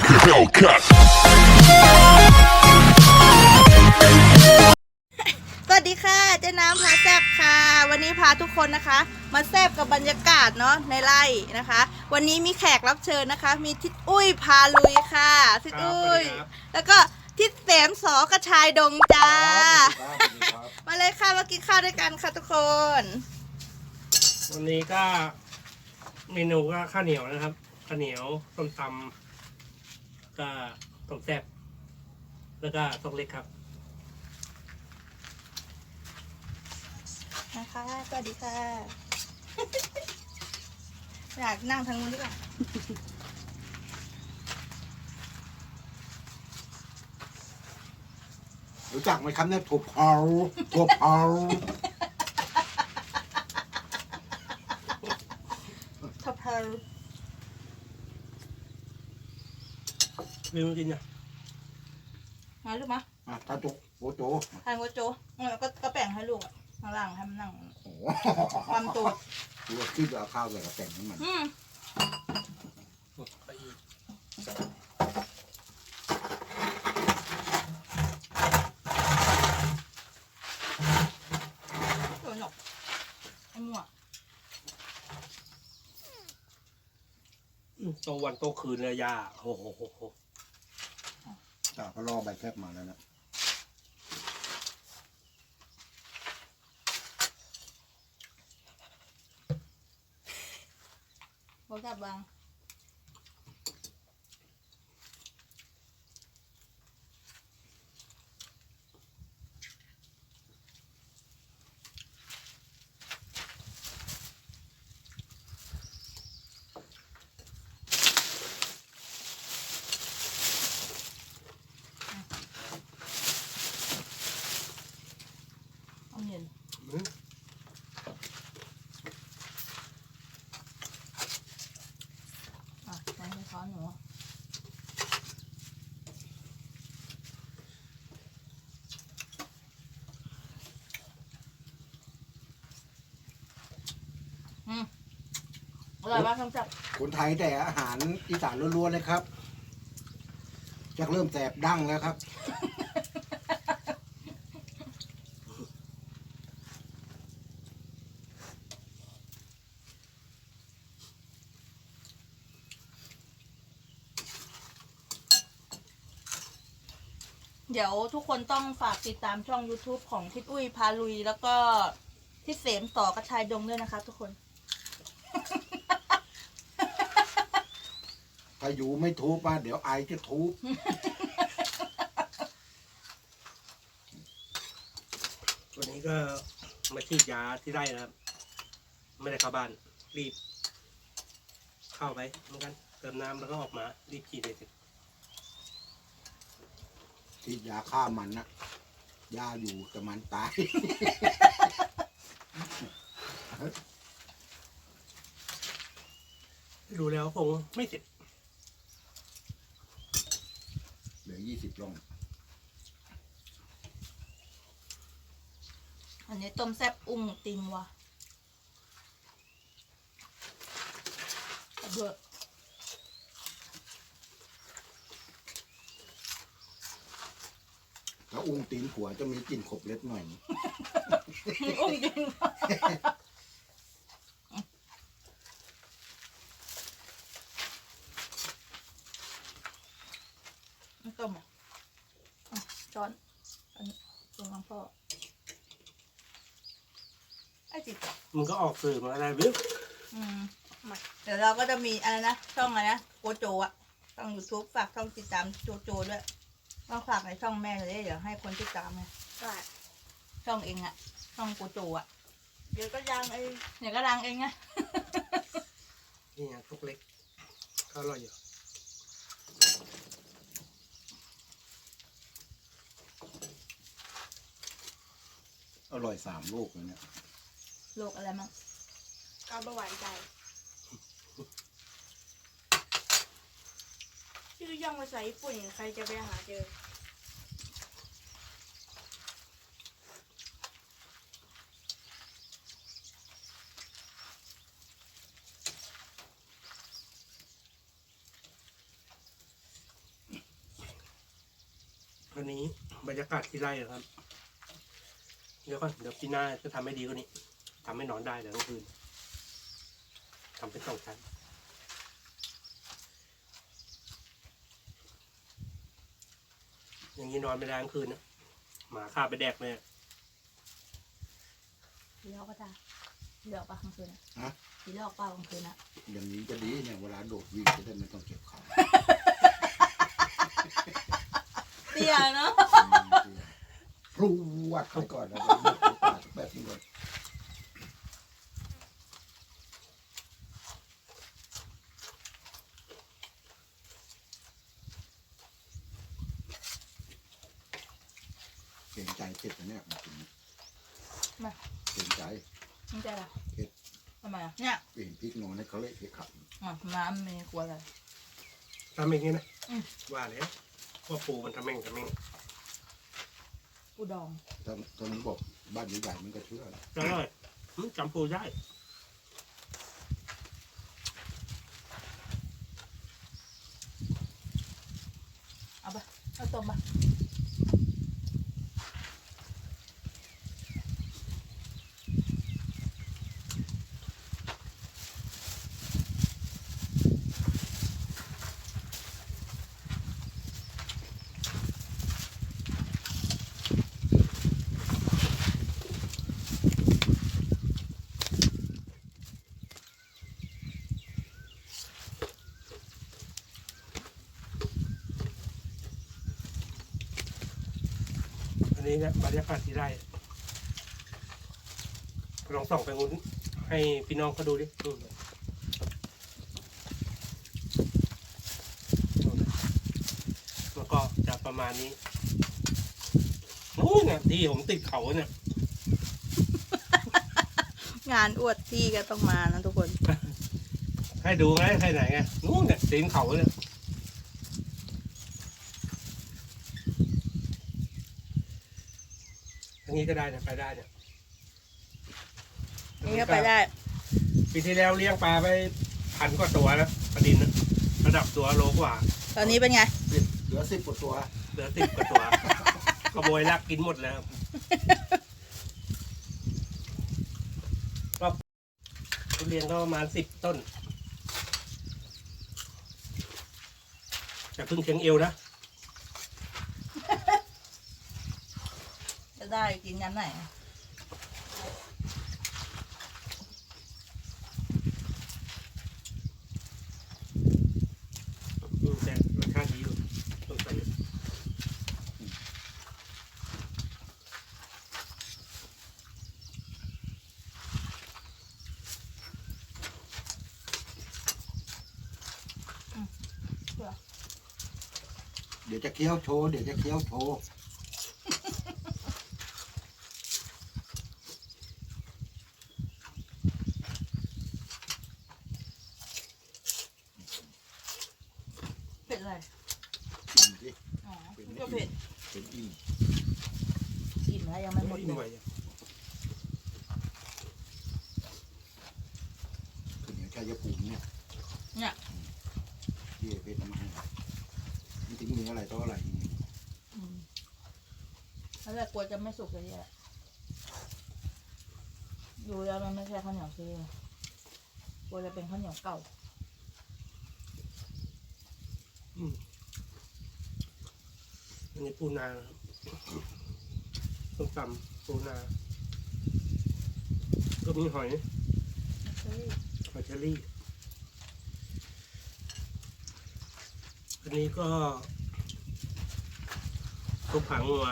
like a Hellcat. สวัสดีค่ะเจ๊น้ำพาแซบค่ะ วันนี้พาทุกคนนะคะ มาแซบกับบรรยากาศเนาะในไร่นะคะ วันนี้มีแขกรับเชิญนะคะ มีทิศอุ้ยพาลุยค่ะทิศอุ้ยครับแล้วก็ทิศแสมสอกระชายดงจ้า มาเลยค่ะมากินข้าวด้วยกันค่ะทุกคน วันนี้ก็เมนูก็ข้าวเหนียวนะครับข้าวเหนียวส้มตำ ก็ต้มแซ่บแล้วก็ต้มเล็กครับ นะคะสวัสดีค่ะ อยากนั่งทางนู้นดีกว่ารู้จักไหมครับเนี่ยถั่วเผาถั่วเผา ทับเพล ลืมกินอะมาลูกมาอะถ้าจุกโอโจทานโกโจแล้วก็ก็แบ่งให้ลูกอะข้างล่างให้มันนั่งโอ้ความตูดดูว่าคิดเอาข้าวใส่กระแต่งให้มันอืมไปอีกโดนหนกไอ้หมวกอืมโตวันโตคืนเลยยาโอ้โห เขาก็ล่อใบแคบมาแล้วนะบอกกับบาง เอาเย็น อืม อะใส่ช้ อนหนูอร่อยมากคำจับคนไทยแต่อาหารอีสานล้วนๆเลยครับจะเริ่มแสบดั้งแล้วครับ ดี๋ยวทุกคนต้องฝากติดตามช่อง YouTube ของทิศอุ้ยพาลุย แล้วก็ทิศเสมต่อกระชายดงด้วยนะคะทุกคน ถ้าอยู่ไม่ทุบมาเดี๋ยวไอจะทุบวันนี้ก็มาฉีดยาที่ไร่นะครับ ไม่ได้เข้าบ้าน รีบ เข้าไปเหมือนกัน เติมน้ำแล้วก็ออกมา รีบฉีดเลยสิ ที่ยาฆ่ามันนะยาอยู่แต่มันตาย ดูแล้วคงไม่เสร็จเหลือยี่สิบลงอันนี้ต้มแซ่บอุ้งติงว่ะเบื่อ แล้วอุ้งตีนผัวจะมีกลิ่นขบเล็บหน่อย อุ้งติงไม่ต้มอะอะช้อน อันนี้ตรงน้องพ่อไอ้จิตอะมันก็ออกสื่อมาอะไรวิวอืมมาเดี๋ยวเราก็จะมีอะไรนะ ช่องอะไรนะ โกโจอะช่อง YouTube ฝากช่องติดตามโจโจด้วย ต้องฝากในช่องแม่เลยเดี๋ยวให้คนติดตามไงช่องเองอะช่องโกโจอะเดี๋ยวก็ดังเองเดี๋ยวก็ดังเองไงนี่ไงทุกเล็กก็อร่อยอยู่อร่อยสามลูกเลยเนี่ยโลกอะไรมั่งก็ประหวานใจชื่อย่องภาษาญี่ปุ่นใครจะไปหาเจอ วันนี้ บรรยากาศที่ไร่นะครับ เดี๋ยวก่อนเดี๋ยวปีหน้าจะทำให้ดีกว่านี้ทำให้นอนได้เดี๋ยวกลางคืนทำเป็นสองชั้นอย่างนี้นอนไม่ได้กลางคืนนะหมาข้าไปแดกเลยผีหลอกก็ได้ผีหลอกปะกลางคืนอะฮะ ผีหลอกเปล่ากลางคืนอะอย่างนี้จะดีเนี่ยเวลาโดดวิ่งจะได้ไม่ต้องเจ็บขา เตี้ ยเนาะพรูวัดไปก่อนแล้วก็ยกปากแบบนี้ก่อนเกรงใจเจ็บนะเนี่ยมากินมาเกรงใจไม่ใช่ละเผ็ดทำไมอะเนี่ยเปลี่ยนพริกนอนให้เขาเละเทะขับอะน้ำไม่กลัวอะไรทำอย่างนี้นะอืมว่าแล้ว ว่าปูมันทำแม่งทำแม่งกูดองถ้าถ้ามันบอกบ้านใหญ่ๆมันก็เชื่อนะอร่อยอืมจำปูได้เอาไปเอาต้มปะ นนี้นะบรรยากาศที่ไร่ลองส่องไปงูนให้พี่น้องเขาดูดิอืมแล้วก็จะประมาณนี้นู้นเนี่ยที่ผมติดเขาเนี่ยงานอวดที่ก็ต้องมานะทุกคน ให้ดูไงให้ไหนไงนู้นเนี่ยตีนเขาเนี่ยางนี้ก็ได้นะไปได้เนี่ยนี่ก็ไปได้ ปีที่แล้วเลี้ยงปลาไปพันกว่าตัวนะปลาดินนะระดับตัวโลกว่า ตอนนี้เป็นไง เหลือสิบกว่าตัว เหลือสิบกว่าตัวขโมยลักกินหมดแล้วก็ทุเรียนก็ประมาณสิบต้นแต่เพิ่งเชียงเอวนะ จะได้กินยันไหนอืมแต่รสชาติดีอยู่ต้องใส่เดี๋ยวจะเคี้ยวโชว์ เดี๋ยวจะเคี้ยวโชว์ เผ็ดอะไรกินสิอ๋อก็เผ็ดเป็นอิ่มอิ่มแล้วยังไม่หมดอิ่มเลไหวยยคือเนียชายภูมิเนี่ยเนี่ยที่เพชรเอามาให้มันถึงมีอะไรต่ออะไรอืมแล้วแต่กลัวจะไม่สุกเลยเนี่ยดูแล้วมันไม่ใช่ข้าวเหนียวซีกลัวจะเป็นข้าวเหนียวเก่า นนี้ปูนาต้มตำปูนา ก็มีหอยหอยเชอรี่ อันนี้ก็ซุปผังงัว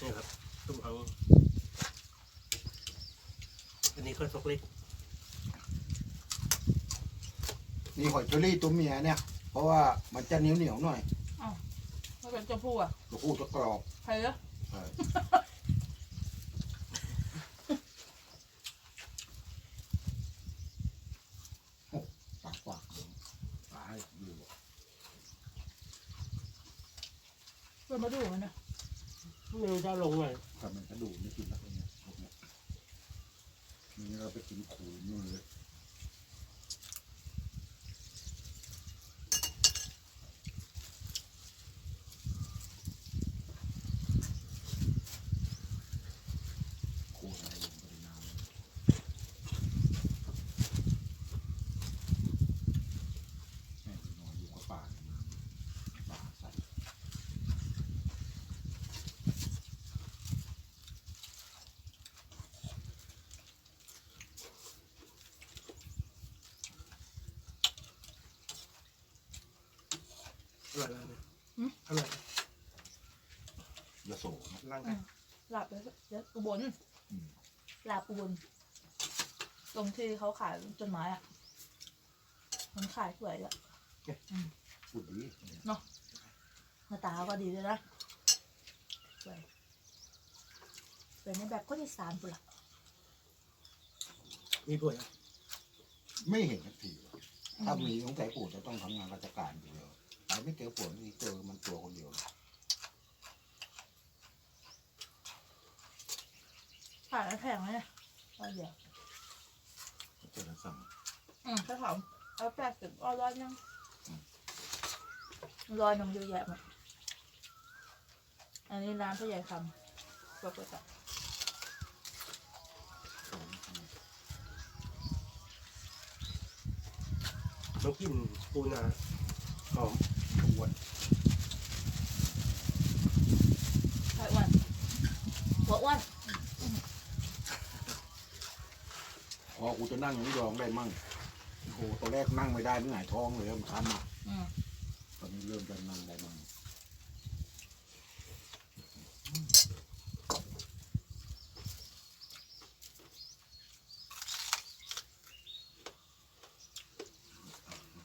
นี่ครับซุปผังงัวอันนี้ก็ซกเล็กนี่หอยเชอรี่ตัวเมียเนี่ย เพราะว่ามันจะเหนียวเหนียวหน่อย เป็นเจ้าผู้อะตัวผู้จะกรอบใครเหรอใช่โอ้ปากปากตายอยู่เพื่อนมาดูมันนะไม่รู้จะลงไหนทำมันกระดูกไม่กินแล้วเนี่ยพวกเนี้ยนี่เราไปกินขูดนู่นเลย ร่อยเลยหืมอร่อยยโสนะร่างกายหลับแล้วเดี๋ยวอุบลอืมหลับอุบลตรงที่เขาขายต้นไม้อะ มันขายสวยอะพูดดีหน้าตาก็ดีเลยนะสวยสวยในแบบคนอีสานปุละมีผัวยังไม่เห็นสักทีวะถ้ามีสงสัยปู่จะต้องทำงานราชการอยู่แล้ว แต่ไม่เจอปู่นี่เจอมันตัวคนเดียวขายแล้วแพงไหมเนี่ยร้อยเดียวเจอแล้วสั่งอืมถ้าถามเอาแปดสิบเอาร้อยนึงร้อยนึงเยอะแยะหมดอันนี้ร้านพ่อใหญ่คำปกติน้องกินปูนาหอม อ้วนใช่อ้วนหัวอ้วนพอกูจะนั่งยังไม่ยอมได้มั่งโอ้โหตอนแรกนั่งไม่ได้นี่หงายท้องเลยมันคันอะอืมตอนนี้เริ่มจะนั่งได้มั่ง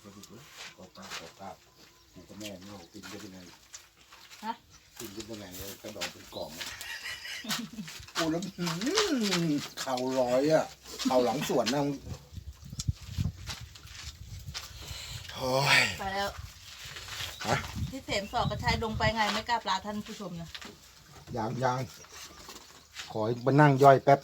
ก็ดูดูก็กล้าก็กล้ากูกับแม่เนี่ยกินกันยังไง ฮะ กินกันยังไงเลยกระดองเป็นกล่องอะกูแล้วอื้อหือเข่าลอยอะเข่าหลังสวนนะโอ้ย ไปแล้วฮะ ที่เสมสอกกระชายลงไปไงไม่กล้าปลาท่านผู้ชมนะยางยางขอมานั่งย่อยแป๊บ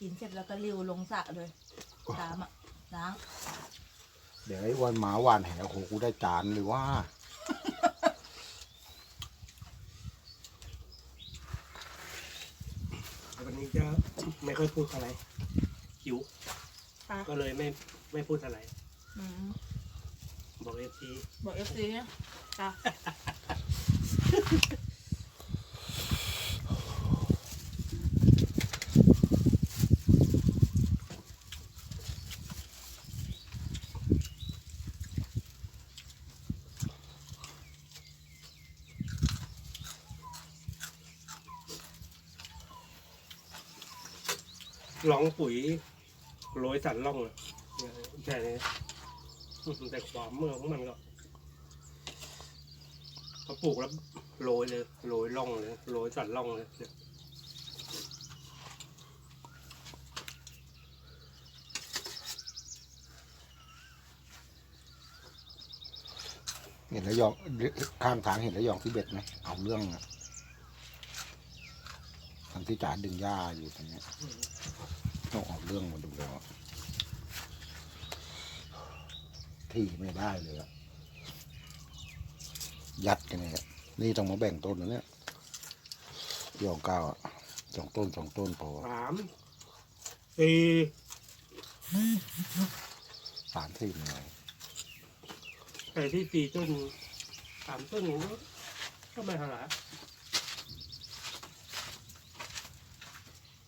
กินเสร็จแล้วก็ริวลงสระเลย ตามอะล้างเดี๋ยวไอ้วันหมาหวานแหโอ้โหกูได้จานเลยว่า วันนี้จะไม่ค่อยพูดอะไรหิว อะ ก็เลยไม่ไม่พูดอะไร อืมบอกเอฟซีบอกเอฟซีเนี่ยอะ ร้องปุ๋ยโรยสันล่องเลยแค่นี้แต่ความเมื่อของมันก็พอปลูกแล้วโรยเลยโรยล่องเลยโรยสันล่องเลยเห็นแล้วยองข้างทางเห็นแล้วยองที่เบ็ดไหมเอาเรื่องอะทางที่จ๋าดึงหญ้าอยู่ตรงนี้ ต้องออกเรื่องมาดูแล้วอะที่ไม่ได้เลยอะยัดกันเลยอะนี่ต้องมาแบ่งต้นนะเนี่ยยองเก้าอะสองต้นสองต้นพอสามสี่สามสี่หน่อยแต่ที่สี่ต้นสามต้นก็ไม่เท่าไหร่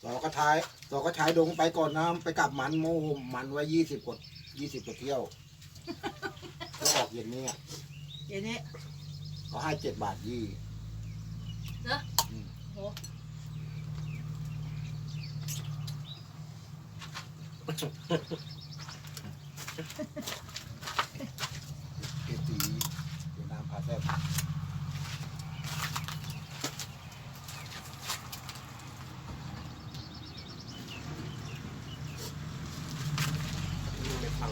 เราก็ท้าย เราก็ใช้ดงไปก่อนน้ำไปกลับมันโมมันไว้ยี่สิบกว่ายี่สิบกว่าเที่ยวแล้วออกเย็นนี้อะเดี๋ยวนี้เขาให้เจ็ดบาทยี่เนอะโห เอตีเดี๋ยวน้ำพาแซ่บ ไม่ฟัง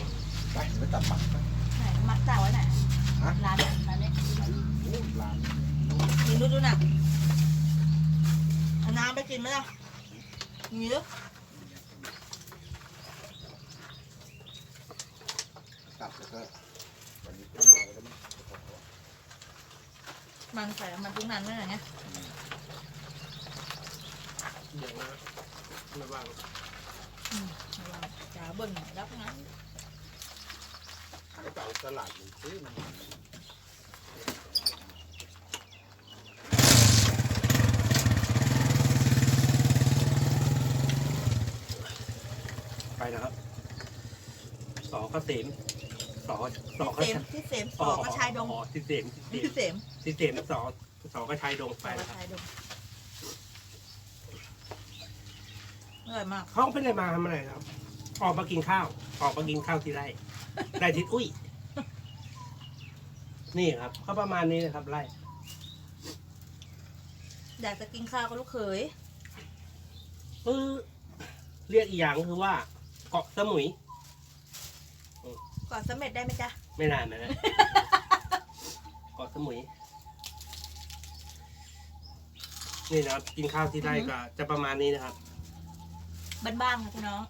ไปเดี๋ยวไปตัดหมักไป ไหนมัดจ่าไว้ไหน ฮะ ร้านเนี่ยร้านนี้ โอ้ร้าน มีดูดูน่ะเอาน้ำไปกินไหมล่ะมีหรือ กลับแล้วก็วันนี้ก็มาแล้วมั้งมันใส่มันทุกนั้นไม่ไหนเนี่ยอย่างนะไม่ว่างอืมระวังจ๋าเบิ่งหน่อยรับงั้นขายเก่าตลาดอยู่ซื้อมันไปนะครับสอก็เสม สอสอก็เสมที่เสมสอกระชายดงอ๋อที่เสมนี่คือเสมที่เสมสอสอก็ชายดงสไปอกระนะครับชายดงอร่อยมากเขาไม่ได้มาทำอะไรครับ ออกมากินข้าว ออกมากินข้าวที่ไร่ได้ทิศอุ้ย นี่ครับก็ประมาณนี้นะครับไร่อยากจะกินข้าวกับลูกเขย เออเรียกอีกอย่างก็คือว่า เกาะสมุย ก่อนสำเร็จได้ไหมจ๊ะ ไม่นานนะเกาะสมุย นี่นะครับ กินข้าวที่ไร่ก็จะประมาณนี้นะครับ บ้านๆค่ะพี่น้อง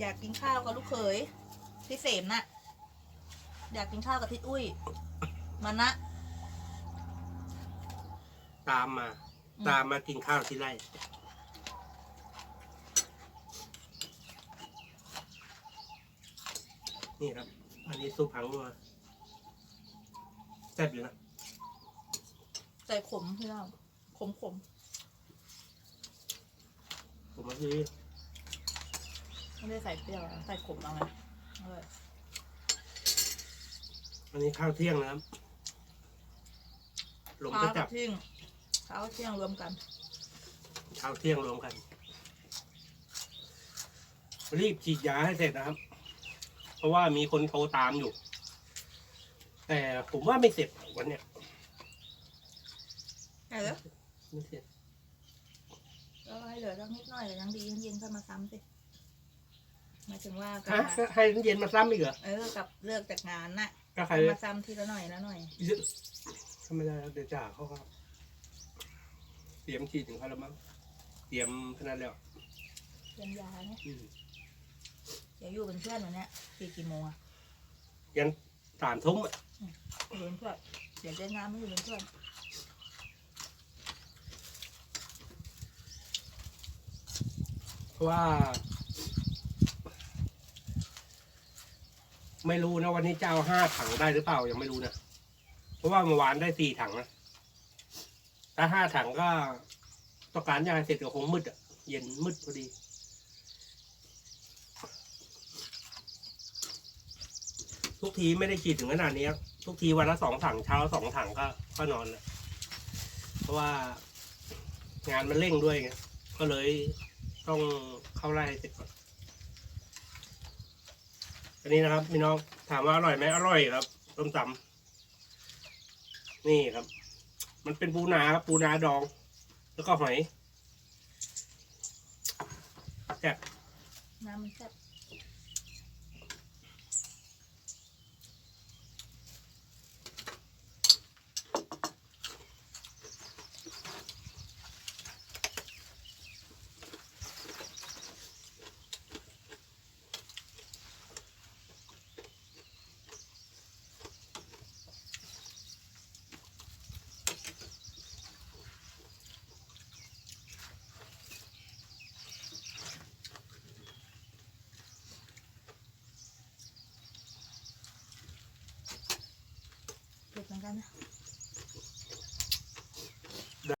อยากกินข้าวกับลูกเขยที่เสมน่ะ อยากกินข้าวกับทิศอุ้ยมานะ ตามมา อืม ตามมากินข้าวที่ไร่ นี่ครับ อันนี้ซุปผังนัวแซ่บอยู่นะ ใส่ขมพี่น้องขมขมผมก็คือๆไม่ได้ใส่เปรี้ยวนะใส่ขมเอาไงอร่อยอันนี้ข้าวเที่ยงนะครับลมจะข้าวจักับบเที่ยงข้าวเที่ยงรวมกัน ข้าวเที่ยงรวมกัน รีบฉีดยาให้เสร็จนะครับเพ ราะว่ามีคนโทรตามอยู่ แต่ผมว่าไม่เสร็จวันเนี้ยเออไม่เสร็จก็ให้เหลือสักนิดหน่อยเดี๋ยวยังดีเย็นๆค่อยมาซ้ำสิหมายถึงว่ากัฮะให้เย็นมาซ้ำอีกเหรอเออกับเลิกจากงานน่ะก็ใครมาซ้ำทีละหน่อยละหน่อยทำไม่ได้ครับเดี๋ยวจ่าเขาก็เตรียมฉีดถึงเขาแล้วมั้งเตรียมขนาดแล้วเตรียมยาเนี่ย อืมเดี๋ยวอยู่เป็นเพื่อนวันเนี้ยสี่กี่โมงอะยันสามทุ่มอะอยู่เป็นเพื่อนเดี๋ยวเจ๊งานไม่อยู่เป็นเพื่อนเพราะว่า ไม่รู้นะวันนี้จะเอาห้าถังได้หรือเปล่ายังไม่รู้นะเพราะว่าเมื่อวานได้สี่ถังนะถ้าห้าถังก็ต้องการยาเสร็จก็คงมืดอะเย็นมืดพอดี ทุกทีไม่ได้ฉีดถึงขนาดนี้ครับทุกทีวันละสองถังเช้าสองถังก็ก็นอนแล้วเพราะว่างานมันเร่งด้วยไงก็เลยต้องเข้าไล่เสร็จก่อนอันนี้นะครับพี่น้องถามว่าอร่อยไหมอร่อยครับต้มตำนี่ครับ มันเป็นปูนาครับปูนาดอง แล้วก็หอยแซ่บน้ำมันแซ่บ กันนะ